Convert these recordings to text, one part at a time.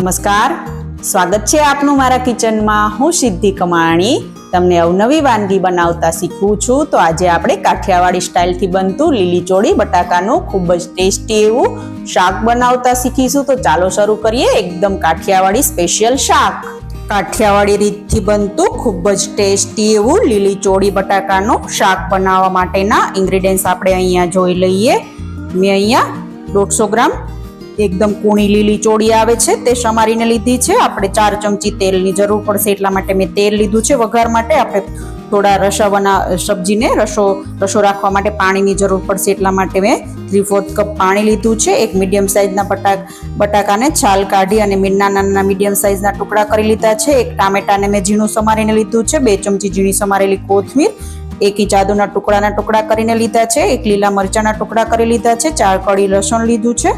નમસ્કાર. સ્વાગત છે આપનું મારા કિચનમાં. હું સિદ્ધિ કમાણી. તમને અવનવી વાનગી બનાવતા શીખવું છું તો આજે આપણે કાઠિયાવાડી સ્ટાઇલથી બનતું લીલી ચોળી બટાકાનું ખૂબ જ ટેસ્ટી એવું શાક બનાવતા શીખીશું. તો ચાલો શરૂ કરીએ એકદમ કાઠિયાવાડી સ્પેશિયલ શાક. કાઠિયાવાડી રીતથી બનતું ખૂબ જ ટેસ્ટી એવું લીલી ચોળી બટાકાનું શાક બનાવવા માટેના ઇન્ગ્રીડિયન્ટ્સ આપણે અહીંયા જોઈ લઈએ. મેં અહીંયા દોઢસો ગ્રામ એકદમ કૂણી લીલી ચોળી આવે છે, તે સમારીને લીધી છે. આપણે ચાર ચમચી તેલની જરૂર પડશે, એટલા માટે મેં તેલ લીધું છે વઘાર માટે. આપણે થોડા રસા સબ્જીને રસો રસો રાખવા માટે પાણીની જરૂર પડશે, એટલા માટે મેં થ્રી ફોર્થ કપ પાણી લીધું છે. એક મીડિયમ સાઇઝના બટાક, બટાકાને છાલ કાઢી અને નાના નાના મીડિયમ સાઇઝના ટુકડા કરી લીધા છે. એક ટામેટાને મેં ઝીણું સમારીને લીધું છે, બે ચમચી ઝીણી સમારેલી કોથમીર, એક ઇંચ આદુના ટુકડાના ટુકડા કરીને લીધા છે. એક લીલા મરચાના ટુકડા કરી લીધા છે, ચાર કળી લસણ લીધું છે.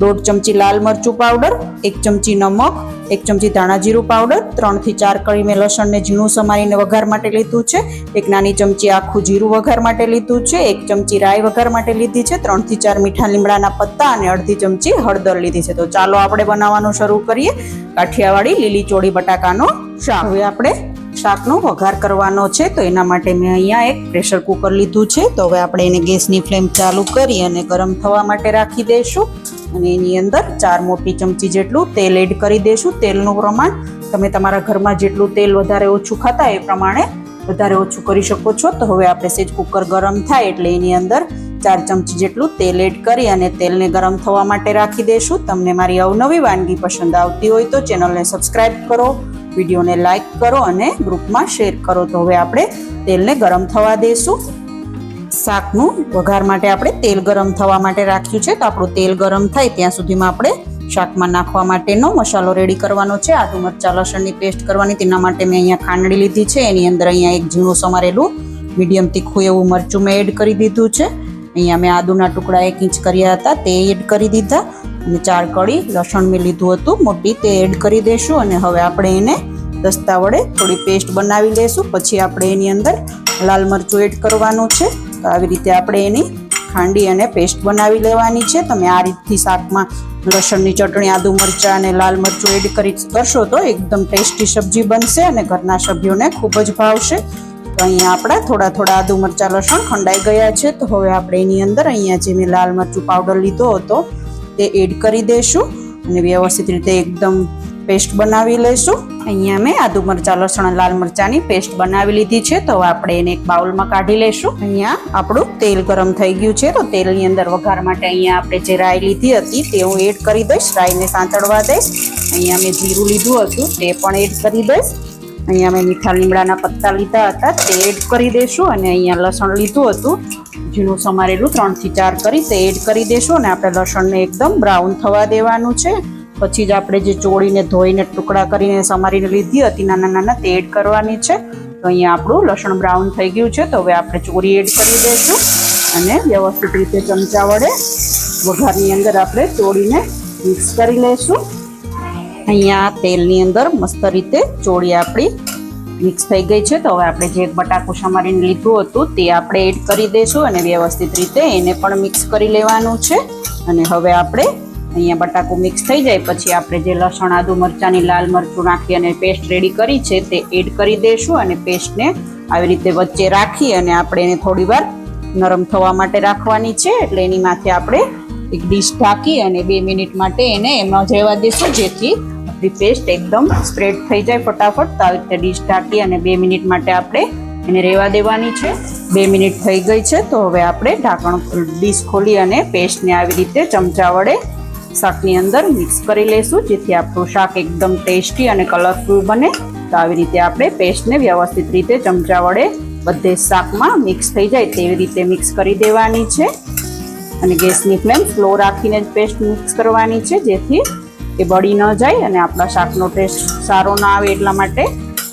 દોઢ ચમચી લાલ મરચું પાવડર, એક ચમચી નમક, એક ચમચી ધાણા જીરું પાવડર ત્રણથી ચાર કળી મેં લસણને ઝીણું સમારીને વઘાર માટે લીધું છે. એક નાની ચમચી આખું જીરું વઘાર માટે લીધું છે. એક ચમચી રાઈ વઘાર માટે લીધી છે. ત્રણથી ચાર મીઠા લીમડાના પત્તા અને અડધી ચમચી હળદર લીધી છે. તો ચાલો આપણે બનાવવાનું શરૂ કરીએ. કાઠિયાવાડી લીલી ચોળી બટાકાનો શાક. હવે આપણે શાકનો વઘાર કરવાનો છે. તો એના માટે મેં અહીંયા એક પ્રેશર કુકર લીધું છે. તો હવે આપણે એને ગેસની ફ્લેમ ચાલુ કરી અને ગરમ થવા માટે રાખી દઈશું. અને એની અંદર ચાર મોટી ચમચી જેટલું તેલ એડ કરી દઈશું તેલનું પ્રમાણ તમે તમારા ઘરમાં જેટલું તેલ વધારે ઓછું ખાતા એ પ્રમાણે વધારે ઓછું કરી શકો છો. તો હવે આપણે સેજ કુકર ગરમ થાય એટલે એની અંદર ચાર ચમચી જેટલું તેલ એડ કરી અને તેલને ગરમ થવા માટે રાખી દઈશું તમને મારી અવનવી વાનગી પસંદ આવતી હોય તો ચેનલને સબસ્ક્રાઈબ કરો, વિડીયોને લાઇક કરો અને ગ્રુપમાં શેર કરો. તો હવે આપણે તેલને ગરમ થવા દઈશું શાકનું વઘાર માટે આપણે તેલ ગરમ થવા માટે રાખ્યું છે. તો આપણું તેલ ગરમ થાય ત્યાં સુધીમાં આપણે શાકમાં નાખવા માટેનો મસાલો રેડી કરવાનો છે. આદુ મરચા, લસણની પેસ્ટ કરવાની. તેના માટે મેં અહીંયા ખાંડણી લીધી છે. એની અંદર અહીંયા એક ઝીણું સમારેલું મીડિયમ તીખું એવું મરચું મેં એડ કરી દીધું છે. અહીંયા મેં આદુના ટુકડા એક ઇંચ કર્યા હતા. તે એડ કરી દીધા. અને ચાર કળી લસણ મેં લીધું હતું. મોટી તે એડ કરી દઈશું અને હવે આપણે એને દસ્તા વડે થોડી પેસ્ટ બનાવી લઈશું પછી આપણે એની અંદર લાલ મરચું એડ કરવાનું છે. તો આવી રીતે આપણે એની ખાંડી અને પેસ્ટ બનાવી લેવાની છે. તમે આ રીતથી શાકમાં લસણની ચટણી, આદુ મરચાં અને લાલ મરચું એડ કરી કરશો તો એકદમ ટેસ્ટી સબ્જી બનશે અને ઘરના સભ્યોને ખૂબ જ ભાવશે. તો અહીંયા આપણા થોડા થોડા આદુ મરચાં, લસણ ખંડાઈ ગયા છે. તો હવે આપણે એની અંદર અહીંયા જે મેં લાલ મરચું પાવડર લીધો હતો તે એડ કરી દઈશું અને વ્યવસ્થિત રીતે એકદમ પેસ્ટ બનાવી લઈશું અહીંયા મેં આદુ મરચાં, લસણ, લાલ મરચાંની પેસ્ટ બનાવી લીધી છે. તો આપણે એને એક બાઉલમાં કાઢી લઈશું અહીંયા આપણું તેલ ગરમ થઈ ગયું છે. તો તેલની અંદર વઘાર માટે અહીંયા આપણે જે રાઈ લીધી હતી, તે હું એડ કરી દઈશ. રાઈને સાંતળવા દઈશ. અહીંયા મેં જીરું લીધું હતું, તે પણ એડ કરી દઈશ. અહીંયા મેં મીઠા લીમડાના પત્તા લીધા હતા, તે એડ કરી દઈશું. અને અહીંયા લસણ લીધું હતું ઝીણું સમારેલું ત્રણથી ચાર કરી તે એડ કરી દઈશું. અને આપણે લસણને એકદમ બ્રાઉન થવા દેવાનું છે. પછી જ આપણે જે ચોળીને ધોઈને ટુકડા કરીને સમારીને લીધી હતી, નાના નાના તે એડ કરવાની છે. તો અહીંયા આપણું લસણ બ્રાઉન થઈ ગયું છે, તો હવે આપણે ચોરી એડ કરી દઈશું. અને વ્યવસ્થિત રીતે ચમચા વડે વઘારની અંદર આપણે ચોળીને મિક્સ કરી લઈશું. અહીંયા તેલની અંદર મસ્ત રીતે ચોળી આપણી મિક્સ થઈ ગઈ છે, તો હવે આપણે જે બટાકું સમારીને લીધું હતું તે આપણે એડ કરી દઈશું અને વ્યવસ્થિત રીતે એને પણ મિક્સ કરી લેવાનું છે. અને હવે આપણે અહીંયા બટાકું મિક્સ થઈ જાય, પછી આપણે જે લસણ, આદુ મરચાંની લાલ મરચું નાખી અને પેસ્ટ રેડી કરી છે તે એડ કરી દઈશું અને પેસ્ટને આવી રીતે વચ્ચે રાખી અને આપણે એને થોડી વાર નરમ થવા માટે રાખવાની છે. એટલે એની માથે આપણે એક ડીશ ઢાંકી અને બે મિનિટ માટે એને એમાં જવા દઈશું જેથી આપણી પેસ્ટ એકદમ સ્પ્રેડ થઈ જાય ફટાફટ. તો આવી રીતે ડીશ ઢાંકી અને બે મિનિટ માટે આપણે એને રહેવા દેવાની છે. બે મિનિટ થઈ ગઈ છે, તો હવે આપણે ઢાંકણ ડીશ ખોલી અને પેસ્ટને આવી રીતે ચમચા વડે શાકની અંદર મિક્સ કરી લઈશું, જેથી આપણું શાક એકદમ ટેસ્ટી અને કલરફુલ બને. તો આવી રીતે આપણે પેસ્ટને વ્યવસ્થિત રીતે ચમચા વડે બધે શાકમાં મિક્સ થઈ જાય તેવી રીતે મિક્સ કરી દેવાની છે. અને ગેસની ફ્લેમ સ્લો રાખીને જ પેસ્ટ મિક્સ કરવાની છે, જેથી એ બળી ન જાય અને આપણા શાકનો ટેસ્ટ સારો ના આવે એટલા માટે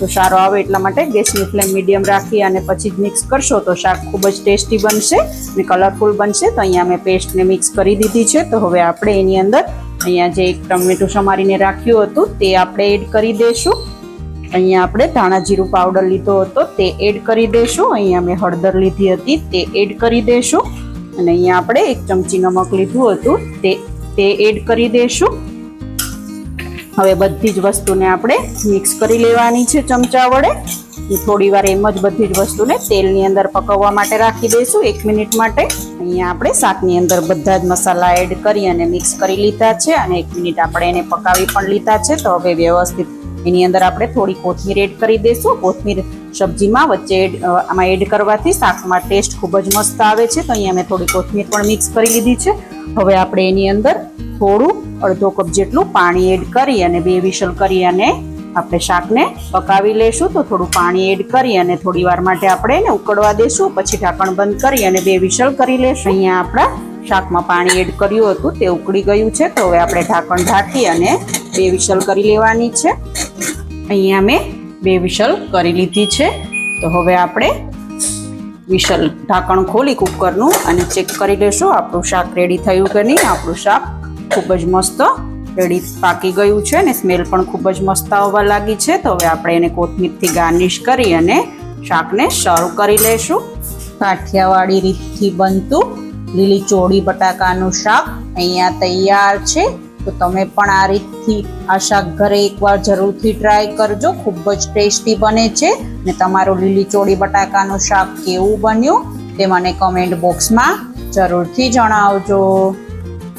તો સારો આવે એટલા માટે ગેસની ફ્લેમ મીડિયમ રાખી અને પછી જ મિક્સ કરશો તો શાક ખૂબ જ ટેસ્ટી બનશે અને કલરફુલ બનશે. તો અહીંયા મેં પેસ્ટને મિક્સ કરી દીધી છે. તો હવે આપણે એની અંદર અહીંયા જે એક ટમેટું સમારીને રાખ્યું હતું તે આપણે એડ કરી દઈશું અહીંયા આપણે ધાણા જીરું પાવડર લીધો હતો તે એડ કરી દઈશું અહીંયા મેં હળદર લીધી હતી તે એડ કરી દઈશું અને અહીંયા આપણે એક ચમચી નમક લીધું હતું તે તે એડ કરી દઈશું હવે બધી જ વસ્તુને આપણે મિક્સ કરી લેવાની છે ચમચા વડે. થોડી વાર એમ જ બધી જ વસ્તુને તેલની અંદર પકવવા માટે રાખી દઈશું. એક મિનિટ માટે અહીંયા આપણે શાકની અંદર બધા જ મસાલા એડ કરી અને મિક્સ કરી લીધા છે અને એક મિનિટ આપણે એને પકાવી પણ લીધા છે. તો હવે વ્યવસ્થિત એની અંદર આપણે થોડી કોથમીર એડ કરી દઈશું. કોથમીર સબ્જીમાં વચ્ચે એડ આમાં એડ કરવાથી શાકમાં ટેસ્ટ ખૂબ જ મસ્ત આવે છે. તો અહીંયા મેં થોડી કોથમીર પણ મિક્સ કરી લીધી છે. હવે આપણે એની અંદર થોડું અડધો કપ જેટલું પાણી એડ કરી અને બે વિશલ કરી અને આપણે શાકને પકાવી લેશું. તો થોડું પાણી એડ કરી અને થોડી વાર માટે આપણે એને ઉકળવા દેશું. પછી ઢાંકણ બંધ કરી અને બે વિશલ કરી લેશું. અહીંયા આપણા શાકમાં પાણી એડ કર્યું હતું. તે ઉકળી ગયું છે. તો હવે આપણે ઢાંકણ ઢાંકી અને બે વિશલ કરી લેવાની છે. અહીંયા મેં બે વિશલ કરી લીધી છે. તો હવે આપણે વિશલ ઢાંકણ ખોલી કુકરનું અને ચેક કરી લેશું. આપણું શાક રેડી થયું કે નહીં? આપણું શાક ખૂબ જ મસ્ત રેડી પાકી ગયું છે અને સ્મેલ પણ ખૂબ જ મસ્ત આવવા લાગી છે. તો હવે આપણે એને કોથમીરથી ગાર્નિશ કરી અને શાકને સર્વ કરી લઈશું કાઠિયાવાડી રીતથી બનતું લીલી ચોળી બટાકાનું શાક અહીંયા તૈયાર છે. તો તમે પણ આ રીતથી આ શાક ઘરે એકવાર જરૂરથી ટ્રાય કરજો. ખૂબ જ ટેસ્ટી બને છે. ને તમારું લીલી ચોળી બટાકાનું શાક કેવું બન્યું તે મને કમેન્ટ બોક્સમાં જરૂરથી જણાવજો.